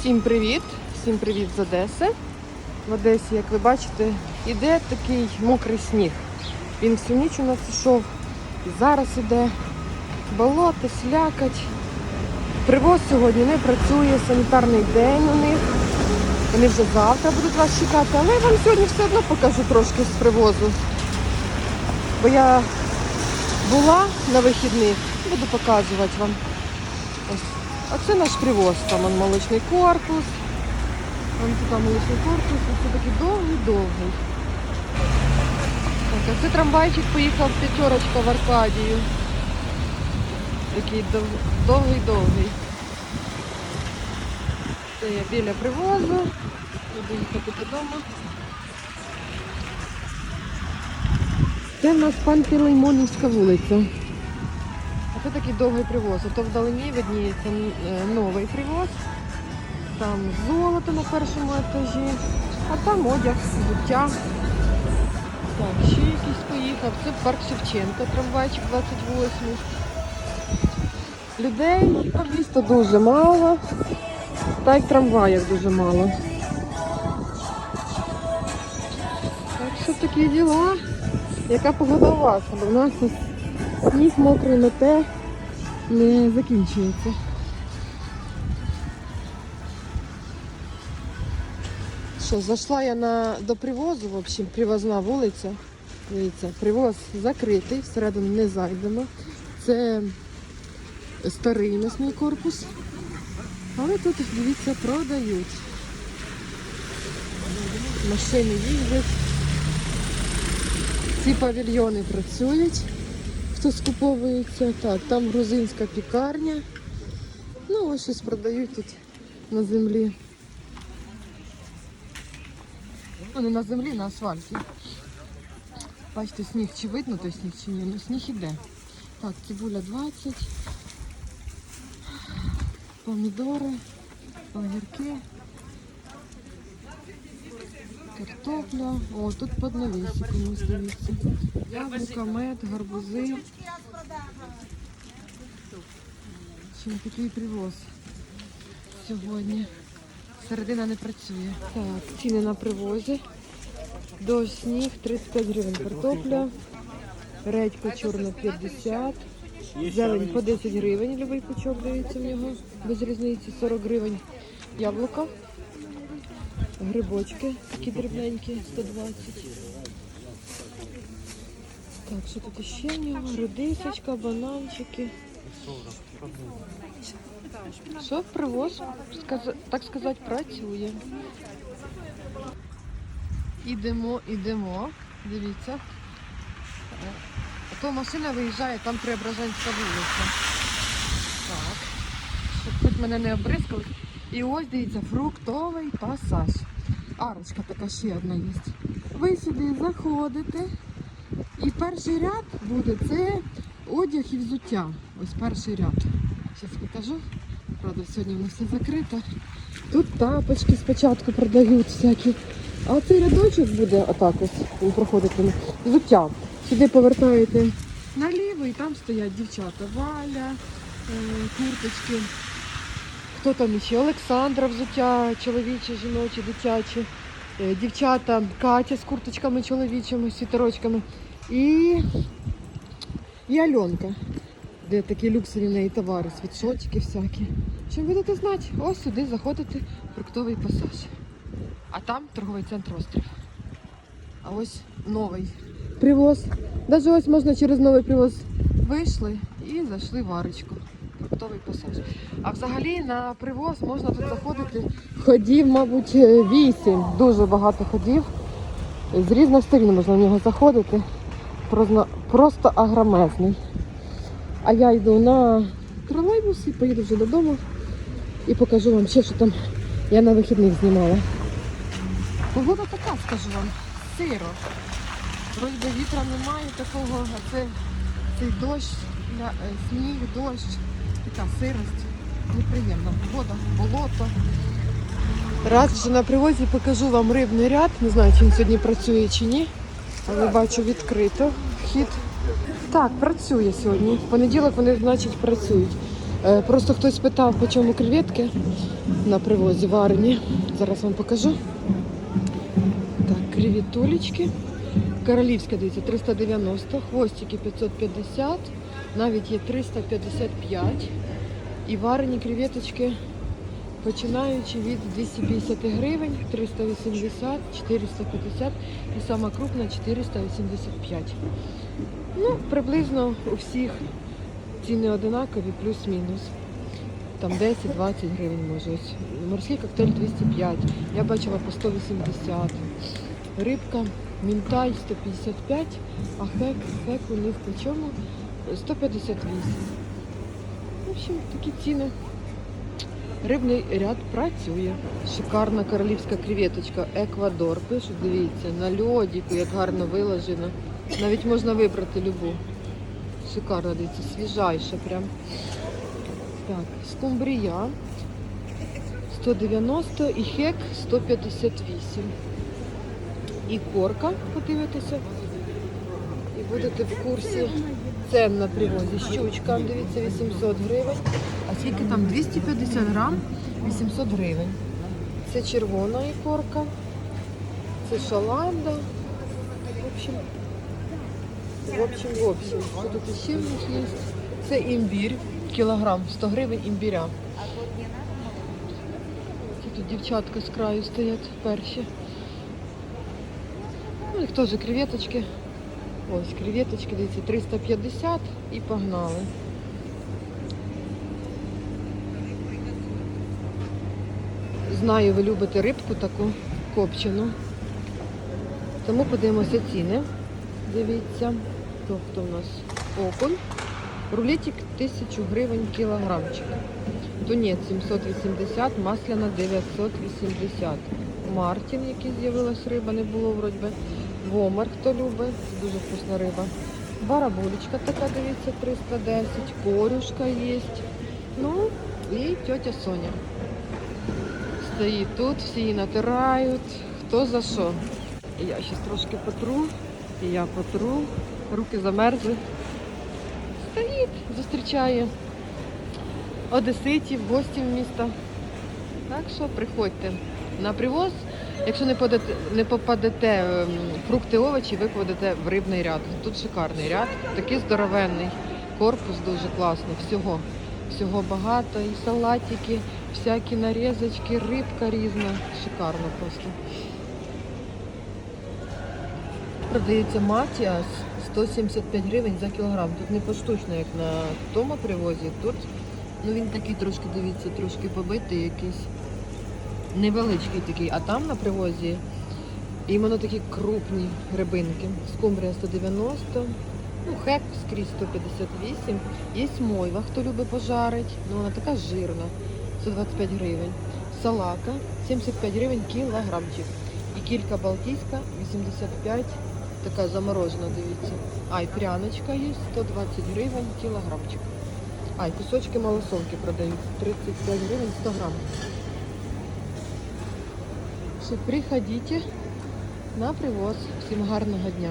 Всім привіт! Всім привіт з Одеси. В Одесі, як ви бачите, іде такий мокрий сніг. Він всю ніч у нас йшов. Зараз іде болото, слякать. Привоз сьогодні не працює, санітарний день у них. Вони вже завтра будуть вас чекати, але я вам сьогодні все одно покажу трошки з привозу. Бо я була на вихідних, буду показувати вам. Ось. А це наш привоз, там он молочний корпус. Вон туди молочний корпус, це такий довгий-довгий. Так, а це трамвайчик поїхав п'ятерочка в Аркадію. Такий довгий-довгий. Це я біля привозу. Буду їхати додому. Це в нас Пантелеймонівська вулиця. А це такий довгий привоз. Ото вдалині видніється е, новий привоз. Там золото на першому етажі, а там одяг, взуття. Так, ще якийсь поїхав. Це парк Шевченка, трамвайчик 28. Людей по місту дуже мало. Так як трамваїв дуже мало. Так що такі діла. Яка погода у вас? Бо в нас сніг мокрий мете не закінчується. Що, зайшла я на, до привозу, в общем, привозна вулиця. Дивіться, привоз закритий, всередину не зайдемо. Це старий м'ясний корпус. Але тут, дивіться, продають. Машини їздять. Ці павільйони працюють, хто скуповується. Так, там грузинська пікарня. Ну, ось щось продають тут на землі. Ну, не на землі, на асфальті. Бачите, сніг чи видно той сніг чи ні? Ну сніг іде. Так, цибуля 20. Помідори, огірки. Картопля. О, тут поднавісик комусь дивіться. Яблука, мед, гарбузи. Чим такий привоз сьогодні. Середина не працює. Так, ціни на привозі. Дощ сніг 35 гривень картопля. Редька чорна 50. Зелень по 10 гривень, любий пучок дивіться в нього. Без різниці 40 гривень яблука. Грибочки такі дрібненькі, 120. Так, що тут ще в нього? Редисочка, бананчики. Що привоз, так сказати, працює. Ідемо, ідемо. Дивіться. Е, То машина виїжджає, там Преображенська вулиця. Так. Щоб хоч мене не обрискали. І ось дивіться, фруктовий пасаж. Арочка така ще одна є. Ви сюди заходите. І перший ряд буде це одяг і взуття. Ось перший ряд. Зараз покажу. Правда, сьогодні воно все закрито. Тут тапочки спочатку продають всякі. А цей рядочок буде отак ось. Він проходить. Взуття. Сюди повертаєте наліво і там стоять дівчата. Валя, е, курточки. Хто там ще? Олександра взуття, чоловіче, жіноче, дитяче. Е, Дівчата Катя з курточками чоловічими, світорочками. І, і Альонка, де такі люксові неї товари, світшотики всякі. Що будете знати, ось сюди заходите фруктовий пасаж. А там торговий центр острів. А ось новий привоз. Навіть ось можна через новий привоз вийшли і зайшли в арочку. Фруктовий пасаж. А взагалі на привоз можна тут заходити. Ходів, мабуть, е, вісім. Дуже багато ходів. З різних сторін можна в нього заходити. Просто, агромезний. А я йду на тролейбус і поїду вже додому і покажу вам ще, що там я на вихідних знімала. Погода така, скажу вам, сиро. Вроді вітра немає такого, а це цей дощ, е, сніг, дощ, така сирость. Неприємна погода, болото. Раз вже на привозі покажу вам рибний ряд. Не знаю, чи він сьогодні працює чи ні. Але бачу відкрито вхід. Так, працює сьогодні. В понеділок вони, значить, працюють. Е, Просто хтось питав, по чому креветки на привозі варені. Зараз вам покажу. Так, креветулечки. Королівська, дивіться, 390, хвостики 550, навіть є 355. І варені креветочки, починаючи від 250 гривень, 380, 450 і сама крупна 485. Ну, приблизно у всіх ціни одинакові, плюс-мінус. Там 10-20 гривень може. Морський коктейль 205. Я бачила по 180. Рибка, мінтай 155, а хек, хек у них по чому? 158. В общем, такі ціни. Рибний ряд працює. Шикарна королівська креветочка Еквадор. Пишуть, дивіться, на льодіку, як гарно виложено. Навіть можна вибрати любу. Шикарно, дивіться, свіжайша прям. Так, скумбрія 190 і хек 158. І корка, подивитися. І будете в курсі цен на привозі. Щучка, дивіться, 800 гривень. А скільки там? 250 грам, 800 гривень. Це червона ікорка, це шаланда. В общем, в общем, в общем, що тут ще в них є? Це імбір, кілограм, 100 гривень імбіря. Тут дівчатка з краю стоять перші. Ну, їх теж креветочки. Ось креветочки, дивіться, 350 і погнали. Знаю, ви любите рибку таку копчену. Тому подивимося ціни. Дивіться. Тобто у нас окунь. Рулетик 1000 гривень кілограмчик. Тунець 780, масляна 980. Мартін, який з'явилась риба, не було вроді. Гомер, хто любить, дуже вкусна риба. Барабулечка така, дивіться, 310. Корюшка є. Ну, і тетя Соня. Стоїть тут, всі її натирають. Хто за що? Я зараз трошки потру, і я потру. Руки замерзли. Стоїть, зустрічає одеситів, гостів міста. Так що приходьте на привоз. Якщо не попадете, не попадете ем, фрукти, овочі, ви попадете в рибний ряд. Тут шикарний ряд, такий здоровенний, корпус дуже класний, всього. Всього багато, і салатики, всякі нарізочки, рибка різна. Шикарно просто. Продається матіас 175 гривень за кілограм. Тут не поштучно, як на тому привозі. Тут ну він такий трошки, дивіться, трошки побитий якийсь. Невеличкий такий, а там на привозі іменно такі крупні рибинки. Скумбрія 190, ну хек скрізь 158. Є мойва, хто любить пожарить, ну вона така жирна, 125 гривень. Салака 75 гривень кілограмчик. І кілька балтійська 85, така заморожена, дивіться. А, і пряночка є 120 гривень кілограмчик. А, і кусочки малосолки продають 35 гривень 100 грам. Приходите на привоз. Всім гарного дня.